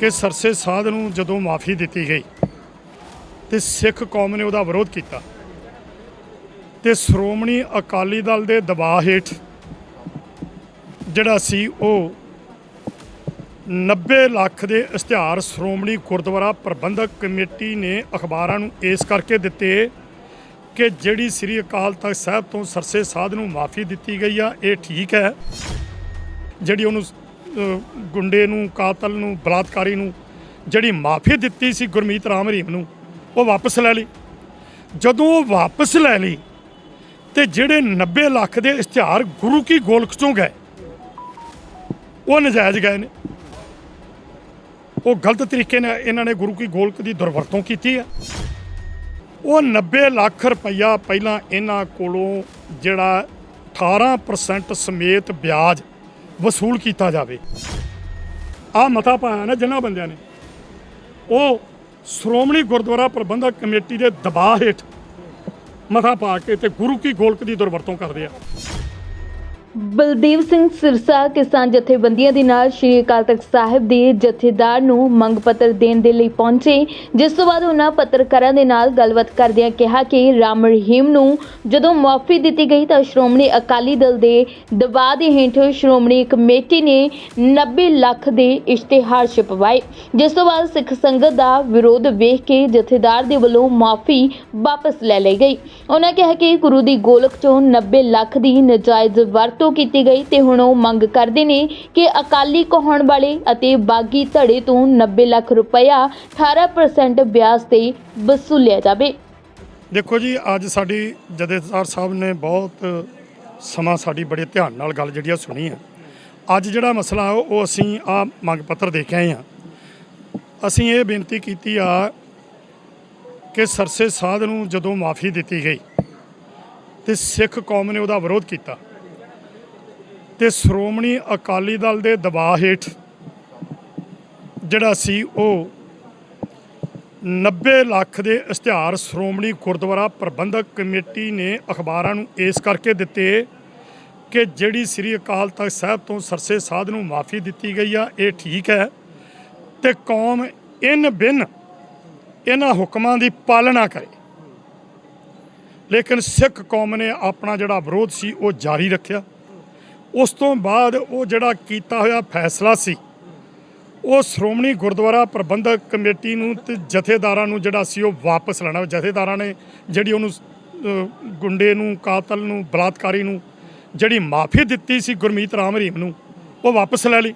ਕਿ ਸਰਸੇ ਸਾਧ ਨੂੰ ਜਦੋਂ ਮਾਫੀ ਦਿੱਤੀ ਗਈ ਤੇ ਸਿੱਖ ਕੌਮ ਨੇ ਉਹਦਾ ਵਿਰੋਧ ਕੀਤਾ ਤੇ ਸ਼੍ਰੋਮਣੀ ਅਕਾਲੀ ਦਲ ਦੇ ਦਬਾਅ ਹੇਠ ਜਿਹੜਾ ਸੀ ਉਹ 90 ਲੱਖ ਦੇ ਇਸ਼ਤਿਹਾਰ ਸ਼੍ਰੋਮਣੀ ਗੁਰਦੁਆਰਾ ਪ੍ਰਬੰਧਕ ਕਮੇਟੀ ਨੇ ਅਖਬਾਰਾਂ ਨੂੰ ਇਸ ਕਰਕੇ ਦਿੱਤੇ ਕਿ ਜਿਹੜੀ ਸ੍ਰੀ ਅਕਾਲ ਤਖਤ ਸਾਹਿਬ ਤੋਂ ਸਰਸੇ ਸਾਧ ਨੂੰ ਮਾਫੀ ਦਿੱਤੀ ਗਈ ਆ, ਇਹ ਠੀਕ ਹੈ। ਜਿਹੜੀ ਉਹਨੂੰ ਗੁੰਡੇ ਨੂੰ, ਕਾਤਲ ਨੂੰ, ਬਲਾਤਕਾਰੀ ਨੂੰ, ਜਿਹੜੀ ਮਾਫੀ ਦਿੱਤੀ ਸੀ ਗੁਰਮੀਤ ਰਾਮ ਰਹੀਮ ਨੂੰ, ਉਹ ਵਾਪਸ ਲੈ ਲਈ। ਜਦੋਂ ਉਹ ਵਾਪਸ ਲੈ ਲਈ ਤੇ ਜਿਹੜੇ 90 ਲੱਖ ਦੇ ਇਸ਼ਤਿਹਾਰ ਗੁਰੂ ਕੀ ਗੋਲਕ ਚੋਂ ਗਏ, ਉਹ ਨਜਾਇਜ਼ ਗਏ ਨੇ। ਉਹ ਗਲਤ ਤਰੀਕੇ ਨਾਲ ਇਹਨਾਂ ਨੇ ਗੁਰੂ ਕੀ ਗੋਲਕ ਦੀ ਦੁਰਵਰਤੋਂ ਕੀਤੀ ਹੈ ਉਹ 90 ਲੱਖ ਰੁਪਈਆ ਪਹਿਲਾਂ ਇਹਨਾਂ ਕੋਲੋਂ ਜਿਹੜਾ 18% ਸਮੇਤ ਵਿਆਜ ਵਸੂਲ ਕੀਤਾ ਜਾਵੇ। ਆ ਮਤਾ ਪਾਇਆ ਨਾ ਜਿਨ੍ਹਾਂ ਬੰਦਿਆਂ ਨੇ। ਉਹ ਸ਼੍ਰੋਮਣੀ ਗੁਰਦੁਆਰਾ ਪ੍ਰਬੰਧਕ ਕਮੇਟੀ ਦੇ ਦਬਾਅ ਹੇਠ ਮਤਾ ਪਾ ਕੇ ਤੇ ਗੁਰੂ ਕੀ ਗੋਲਕ ਦੀ ਦੁਰਵਰਤੋਂ ਕਰਦੇ ਆ। ਬਲਦੇਵ ਸਿੰਘ ਸਿਰਸਾ ਕਿਸਾਨ ਜਥੇਬੰਦੀਆਂ ਦੇ ਨਾਲ ਸ਼੍ਰੀ ਅਕਾਲ ਤਖਤ ਸਾਹਿਬ ਦੇ ਜਥੇਦਾਰ ਨੂੰ ਮੰਗ ਪੱਤਰ ਦੇਣ ਦੇ ਲਈ ਪਹੁੰਚੇ। ਜਿਸ ਤੋਂ ਬਾਅਦ ਉਹਨਾਂ ਪੱਤਰਕਾਰਾਂ ਦੇ ਨਾਲ ਗੱਲਬਾਤ ਕਰਦਿਆਂ ਕਿਹਾ ਕਿ ਰਾਮ ਰਹੀਮ ਨੂੰ ਜਦੋਂ ਮਾਫੀ ਦਿੱਤੀ ਗਈ ਤਾਂ ਸ਼੍ਰੋਮਣੀ ਅਕਾਲੀ ਦਲ ਦੇ ਦਬਾਅ ਦੇ ਹੇਠ ਸ਼੍ਰੋਮਣੀ ਕਮੇਟੀ ਨੇ 90 ਲੱਖ ਦੇ ਇਸ਼ਤਿਹਾਰ ਛਪਵਾਏ। ਜਿਸ ਤੋਂ ਬਾਅਦ ਸਿੱਖ ਸੰਗਤ ਦਾ ਵਿਰੋਧ ਵੇਖ ਕੇ ਜਥੇਦਾਰ ਦੇ ਵੱਲੋਂ ਮਾਫੀ ਵਾਪਸ ਲੈ ਲਈ ਗਈ। ਉਹਨਾਂ ਕਿਹਾ ਕਿ ਗੁਰੂ ਦੀ ਗੋਲਕ ਚੋਂ 90 ਲੱਖ ਦੀ ਨਜਾਇਜ਼ ਵਰਤ ਕੀਤੀ ਗਈ ਤੇ ਹੁਣ ਉਹ ਮੰਗ ਕਰਦੇ ਨੇ ਕਿ ਅਕਾਲੀ ਕਹਾਉਣ ਵਾਲੇ ਅਤੇ ਬਾਗੀ ਧੜੇ ਤੋਂ 90 ਲੱਖ ਰੁਪਇਆ 18% ਵਿਆਜ ਤੇ ਵਸੂਲਿਆ ਜਾਵੇ। ਦੇਖੋ ਜੀ, ਅੱਜ ਸਾਡੀ ਜਥੇਦਾਰ ਸਾਹਿਬ ਨੇ ਬਹੁਤ ਸਮਾਂ ਸਾਡੀ ਬੜੇ ਧਿਆਨ ਨਾਲ ਗੱਲ ਜਿਹੜੀ ਆ ਸੁਣੀ ਆ। ਅੱਜ ਜਿਹੜਾ ਮਸਲਾ ਉਹ ਅਸੀਂ ਆ ਮੰਗ ਪੱਤਰ ਦੇ ਕੇ ਆਏ ਆ। ਅਸੀਂ ਇਹ ਬੇਨਤੀ ਕੀਤੀ ਆ ਕਿ ਸਰਸੇ ਸਾਧ ਨੂੰ ਜਦੋਂ ਮਾਫੀ ਦਿੱਤੀ ਗਈ ਤੇ ਸਿੱਖ ਕੌਮ ਨੇ ਉਹਦਾ ਵਿਰੋਧ ਕੀਤਾ। ਤੇ ਸ਼੍ਰੋਮਣੀ ਅਕਾਲੀ ਦਲ ਦੇ ਦਬਾਅ ਹੇਠ ਜਿਹੜਾ ਸੀ ਉਹ 90 ਲੱਖ ਦੇ ਇਸ਼ਤਿਹਾਰ ਸ਼੍ਰੋਮਣੀ ਗੁਰਦੁਆਰਾ ਪ੍ਰਬੰਧਕ ਕਮੇਟੀ ਨੇ ਅਖਬਾਰਾਂ ਨੂੰ ਇਸ ਕਰਕੇ ਦਿੱਤੇ ਕਿ ਜਿਹੜੀ ਸ੍ਰੀ ਅਕਾਲ ਤਖਤ ਸਾਹਿਬ ਤੋਂ ਸਰਸੇ ਸਾਧ ਨੂੰ ਮਾਫੀ ਦਿੱਤੀ ਗਈ ਆ, ਇਹ ਠੀਕ ਹੈ ਤੇ ਕੌਮ ਇਨ ਬਿਨ ਇਹਨਾਂ ਹੁਕਮਾਂ ਦੀ ਪਾਲਣਾ ਕਰੇ। ਲੇਕਿਨ ਸਿੱਖ ਕੌਮ ਨੇ ਆਪਣਾ ਜਿਹੜਾ ਵਿਰੋਧ ਸੀ ਉਹ ਜਾਰੀ ਰੱਖਿਆ। ਉਸ ਤੋਂ ਬਾਅਦ ਉਹ ਜਿਹੜਾ ਕੀਤਾ ਹੋਇਆ ਫੈਸਲਾ ਸੀ, ਉਹ ਸ਼੍ਰੋਮਣੀ ਗੁਰਦੁਆਰਾ ਪ੍ਰਬੰਧਕ ਕਮੇਟੀ ਨੂੰ ਤੇ ਜਥੇਦਾਰਾਂ ਨੂੰ ਜਿਹੜਾ ਸੀ ਉਹ ਵਾਪਸ ਲੈਣਾ। ਜਥੇਦਾਰਾਂ ਨੇ ਜਿਹੜੀ ਉਹਨੂੰ ਗੁੰਡੇ ਨੂੰ, ਕਾਤਲ ਨੂੰ, ਬਲਾਤਕਾਰੀ ਨੂੰ ਜਿਹੜੀ ਮਾਫੀ ਦਿੱਤੀ ਸੀ ਗੁਰਮੀਤ ਰਾਮ ਰਹੀਮ ਨੂੰ, ਉਹ ਵਾਪਸ ਲੈ ਲਈ।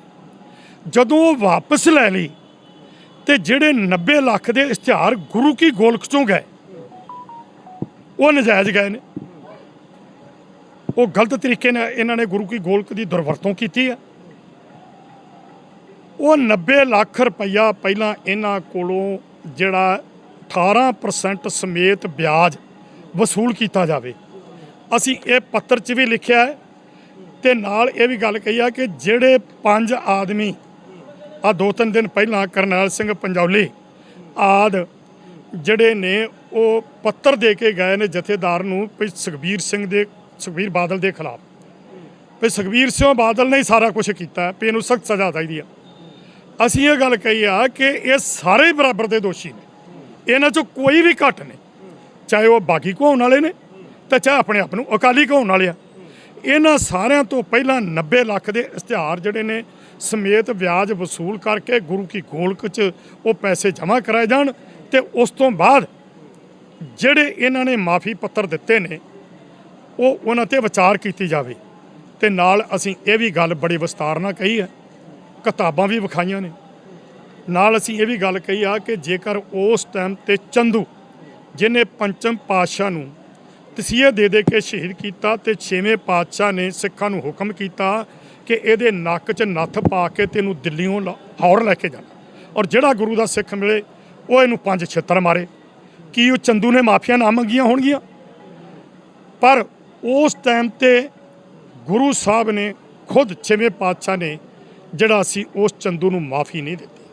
ਜਦੋਂ ਉਹ ਵਾਪਸ ਲੈ ਲਈ ਤੇ ਜਿਹੜੇ 90 ਲੱਖ ਦੇ ਇਸ਼ਤਿਹਾਰ ਗੁਰੂ ਕੀ ਗੋਲਕ ਚੋਂ ਗਏ, ਉਹ ਨਜਾਇਜ਼ ਗਏ ਨੇ। ਉਹ ਗਲਤ ਤਰੀਕੇ ਨਾਲ ਇਹਨਾਂ ਨੇ ਗੁਰੂ ਕੀ ਗੋਲਕ ਦੀ ਦੁਰਵਰਤੋਂ ਕੀਤੀ ਹੈ। ਉਹ 90 ਲੱਖ ਰੁਪਈਆ ਪਹਿਲਾਂ ਇਹਨਾਂ ਕੋਲੋਂ ਜਿਹੜਾ 18% ਸਮੇਤ ਵਿਆਜ ਵਸੂਲ ਕੀਤਾ ਜਾਵੇ। ਅਸੀਂ ਇਹ ਪੱਤਰ 'ਚ ਵੀ ਲਿਖਿਆ ਹੈ ਤੇ ਨਾਲ ਇਹ ਵੀ ਗੱਲ ਕਹੀ ਆ ਕਿ ਜਿਹੜੇ ਪੰਜ ਆਦਮੀ ਆ ਦੋ ਤਿੰਨ ਦਿਨ ਪਹਿਲਾਂ ਕਰਨੈਲ ਸਿੰਘ ਪੰਜੌਲੀ ਆਦ ਜਿਹੜੇ ਨੇ ਉਹ ਪੱਤਰ ਦੇ ਕੇ ਗਏ ਨੇ ਜਥੇਦਾਰ ਨੂੰ ਵੀ ਸੁਖਬੀਰ ਸਿੰਘ ਦੇ ਸੁਖਬੀਰ ਬਾਦਲ ਦੇ ਖਿਲਾਫ। ਵੀ ਸੁਖਬੀਰ ਸਿੰਘ ਬਾਦਲ ਨੇ ਸਾਰਾ ਕੁਝ ਕੀਤਾ ਵੀ ਇਹਨੂੰ ਸਖਤ ਸਜ਼ਾ ਚਾਹੀਦੀ ਆ ਅਸੀਂ ਇਹ ਗੱਲ ਕਹੀ ਆ ਕਿ ਇਹ ਸਾਰੇ ਬਰਾਬਰ ਦੇ ਦੋਸ਼ੀ ਨੇ। ਇਹਨਾਂ ਚੋਂ ਕੋਈ ਵੀ ਘੱਟ ਨਹੀਂ। ਚਾਹੇ ਉਹ ਬਾਗੀ ਕਹਾਉਣ ਵਾਲੇ ਨੇ ਤੇ ਚਾਹੇ ਆਪਣੇ ਆਪ ਨੂੰ ਅਕਾਲੀ ਕਹਾਉਣ ਵਾਲੇ ਆ। ਇਹਨਾਂ ਸਾਰਿਆਂ ਤੋਂ ਪਹਿਲਾਂ 90 ਲੱਖ ਦੇ ਇਸ਼ਤਿਹਾਰ ਜਿਹੜੇ ਨੇ, ਸਮੇਤ ਵਿਆਜ ਵਸੂਲ ਕਰਕੇ ਗੁਰੂ ਕੀ ਗੋਲਕ 'ਚ ਉਹ ਪੈਸੇ ਜਮ੍ਹਾਂ ਕਰਾਏ ਜਾਣ ਤੇ ਉਸ ਤੋਂ ਬਾਅਦ ਜਿਹੜੇ ਇਹਨਾਂ ਨੇ ਮਾਫੀ ਪੱਤਰ ਦਿੱਤੇ ਨੇ ਉਹ ਉਹਨਾਂ ਤੇ ਵਿਚਾਰ ਕੀਤੀ ਜਾਵੇ। ਤੇ ਨਾਲ ਅਸੀਂ ਇਹ ਵੀ ਗੱਲ ਬੜੀ ਵਿਸਤਾਰ ਨਾਲ ਕਹੀ ਹੈ। ਕਿਤਾਬਾਂ ਵੀ ਵਿਖਾਈਆਂ ਨੇ। ਨਾਲ ਅਸੀਂ ਇਹ ਵੀ ਗੱਲ ਕਹੀ ਆ ਕਿ ਜੇਕਰ ਉਸ ਟਾਈਮ ਤੇ ਚੰਦੂ ਜਿਨੇ ਪੰਚਮ ਪਾਤਸ਼ਾਹ ਨੂੰ ਤਸੀਹੇ ਦੇ ਦੇ ਕੇ ਸ਼ਹੀਦ ਕੀਤਾ ਤੇ ਛੇਵੇਂ ਪਾਤਸ਼ਾਹ ਨੇ ਸਿੱਖਾਂ ਨੂੰ ਹੁਕਮ ਕੀਤਾ ਕਿ ਇਹਦੇ ਨੱਕ 'ਚ ਨੱਥ ਪਾ ਕੇ ਤੈਨੂੰ ਦਿੱਲੀੋਂ ਲਾਹੌਰ ਲੈ ਕੇ ਜਾਣਾ। ਔਰ ਜਿਹੜਾ ਗੁਰੂ ਦਾ ਸਿੱਖ ਮਿਲੇ, ਉਹ ਇਹਨੂੰ ਪੰਜ ਛਿੱਤਰ ਮਾਰੇ। ਕੀ ਉਹ ਚੰਦੂ ਨੇ ਮਾਫੀਆਂ ਨਾ ਮੰਗੀਆਂ ਹੋਣਗੀਆਂ? ਪਰ ਉਸ ਟਾਈਮ ਤੇ ਗੁਰੂ ਸਾਹਿਬ ਨੇ ਖੁਦ ਛੇਵੇਂ ਪਾਤਸ਼ਾਹ ਨੇ ਜਿਹੜਾ ਸੀ ਉਸ ਚੰਦੂ ਨੂੰ ਮਾਫੀ ਨਹੀਂ ਦਿੱਤੀ।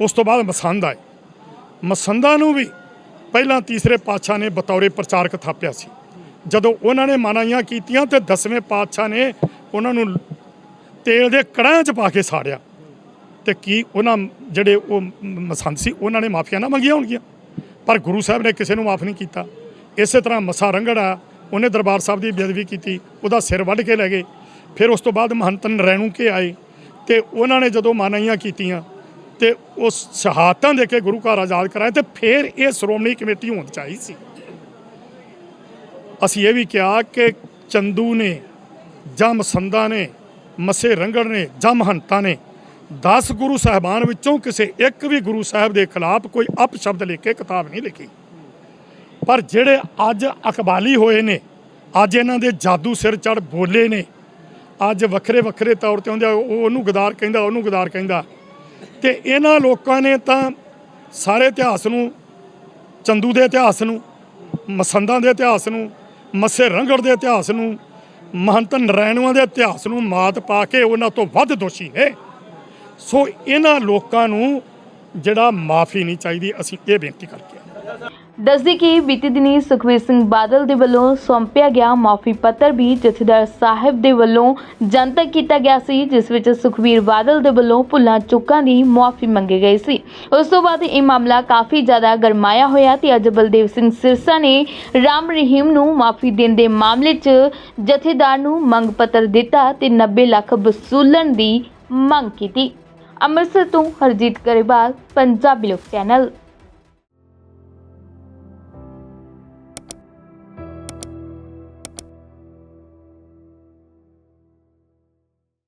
ਉਸ ਤੋਂ ਬਾਅਦ ਮਸੰਦ ਆਏ। ਮਸੰਦਾਂ ਨੂੰ ਵੀ ਪਹਿਲਾਂ ਤੀਸਰੇ ਪਾਤਸ਼ਾਹ ਨੇ ਬਤੌਰੇ ਪ੍ਰਚਾਰਕ ਥਾਪਿਆ ਸੀ। ਜਦੋਂ ਉਹਨਾਂ ਨੇ ਮਨਾਈਆਂ ਕੀਤੀਆਂ ਤੇ ਦਸਵੇਂ ਪਾਤਸ਼ਾਹ ਨੇ ਉਹਨਾਂ ਨੂੰ ਤੇਲ ਦੇ ਕੜਾਹ 'ਚ ਪਾ ਕੇ ਸਾੜਿਆ। ਤੇ ਕੀ ਉਹਨਾਂ ਜਿਹੜੇ ਉਹ ਮਸੰਦ ਸੀ, ਉਹਨਾਂ ਨੇ ਮਾਫੀਆਂ ਨਾ ਮੰਗੀਆਂ ਹੋਣਗੀਆਂ। ਪਰ ਗੁਰੂ ਸਾਹਿਬ ਨੇ ਕਿਸੇ ਨੂੰ ਮਾਫ ਨਹੀਂ ਕੀਤਾ। ਇਸੇ ਤਰ੍ਹਾਂ ਮਸਾ ਰੰਗੜ ਆ, ਉਹਨੇ ਦਰਬਾਰ ਸਾਹਿਬ ਦੀ ਬੇਅਦਬੀ ਕੀਤੀ, ਉਹਦਾ ਸਿਰ ਵੱਢ ਕੇ ਲੈ ਗਏ। ਫਿਰ ਉਸ ਤੋਂ ਬਾਅਦ ਮਹੰਤ ਨਰੈਣੂ ਕੇ ਆਏ ਤੇ ਉਹਨਾਂ ਨੇ ਜਦੋਂ ਮਾਨਾਈਆਂ ਕੀਤੀਆਂ ਤੇ ਉਸ ਸ਼ਹਾਦਤਾਂ ਦੇ ਕੇ ਗੁਰੂ ਘਰ ਆਜ਼ਾਦ ਕਰਾਏ ਤੇ ਫਿਰ ਇਹ ਸ਼੍ਰੋਮਣੀ ਕਮੇਟੀ ਹੋਣੀ ਚਾਹੀਦੀ ਸੀ। ਅਸੀਂ ਇਹ ਵੀ ਕਿਹਾ ਕਿ ਚੰਦੂ ਨੇ ਜਾਂ ਮਸੰਦਾ ਨੇ, ਮਸੇ ਰੰਗੜ ਨੇ ਜਾਂ ਮਹੰਤਾਂ ਨੇ 10 ਗੁਰੂ ਸਾਹਿਬਾਨ ਵਿੱਚੋਂ ਕਿਸੇ ਇੱਕ ਵੀ ਗੁਰੂ ਸਾਹਿਬ ਦੇ ਖਿਲਾਫ ਕੋਈ ਅਪਸ਼ਬਦ ਲਿਖ ਕੇ ਕਿਤਾਬ ਨਹੀਂ ਲਿਖੀ। ਪਰ ਜਿਹੜੇ ਅੱਜ ਅਕਬਾਲੀ ਹੋਏ ਨੇ, ਅੱਜ ਇਹਨਾਂ ਦੇ ਜਾਦੂ ਸਿਰ ਚੜ ਬੋਲੇ ਨੇ, ਅੱਜ ਵੱਖਰੇ ਵੱਖਰੇ ਤੌਰ ਤੇ ਆਉਂਦੇ ਉਹ ਉਹਨੂੰ ਗਦਾਰ ਕਹਿੰਦਾ, ਉਹਨੂੰ ਗਦਾਰ ਕਹਿੰਦਾ ਤੇ ਇਹਨਾਂ ਲੋਕਾਂ ਨੇ ਤਾਂ ਸਾਰੇ ਇਤਿਹਾਸ ਨੂੰ, ਚੰਦੂ ਦੇ ਇਤਿਹਾਸ ਨੂੰ, ਮਸੰਦਾਂ ਦੇ ਇਤਿਹਾਸ ਨੂੰ, ਮੱਸੇ ਰੰਗੜ ਦੇ ਇਤਿਹਾਸ ਨੂੰ, ਮਹੰਤ ਨਰੈਣੂਆਂ ਦੇ ਇਤਿਹਾਸ ਨੂੰ ਮਾਤ ਪਾ ਕੇ ਉਹਨਾਂ ਤੋਂ ਵੱਧ ਦੋਸ਼ੀ ਨੇ ਸੋ ਇਹਨਾਂ ਲੋਕਾਂ ਨੂੰ ਜਿਹੜਾ ਮਾਫੀ ਨਹੀਂ ਚਾਹੀਦੀ, ਅਸੀਂ ਇਹ ਬੇਨਤੀ ਕਰਕੇ ਆਏ। ਦੱਸਦੀ ਕਿ ਬੀਤੀ ਦਿਨੀ ਸੁਖਵੀਰ ਸਿੰਘ ਬਾਦਲ ਦੇ ਵੱਲੋਂ ਸੌਂਪਿਆ ਗਿਆ ਮਾਫੀ ਪੱਤਰ ਵੀ ਜਥੇਦਾਰ ਸਾਹਿਬ ਦੇ ਵੱਲੋਂ ਜਨਤਕ ਕੀਤਾ ਗਿਆ ਸੀ, ਜਿਸ ਵਿੱਚ ਸੁਖਵੀਰ ਬਾਦਲ ਦੇ ਵੱਲੋਂ ਭੁੱਲਾਂ ਚੁੱਕਾਂ ਦੀ ਮਾਫੀ ਮੰਗੀ ਗਈ ਸੀ। ਉਸ ਤੋਂ ਬਾਅਦ ਇਹ ਮਾਮਲਾ ਕਾਫੀ ਜ਼ਿਆਦਾ ਗਰਮਾਇਆ ਹੋਇਆ ਤੇ ਅੱਜ ਬਲਦੇਵ ਸਿੰਘ ਸਿਰਸਾ ਨੇ ਰਾਮ ਰਹੀਮ ਨੂੰ ਮਾਫੀ ਦੇਣ ਦੇ ਮਾਮਲੇ 'ਚ ਜਥੇਦਾਰ ਨੂੰ ਮੰਗ ਪੱਤਰ ਦਿੱਤਾ ਤੇ 90 ਲੱਖ ਵਸੂਲਣ ਦੀ ਮੰਗ ਕੀਤੀ। ਅੰਮ੍ਰਿਤਸਰ ਤੋਂ ਹਰਜੀਤ ਗਰੇਵਾਲ, ਪੰਜਾਬੀ ਲੋਕ ਚੈਨਲ।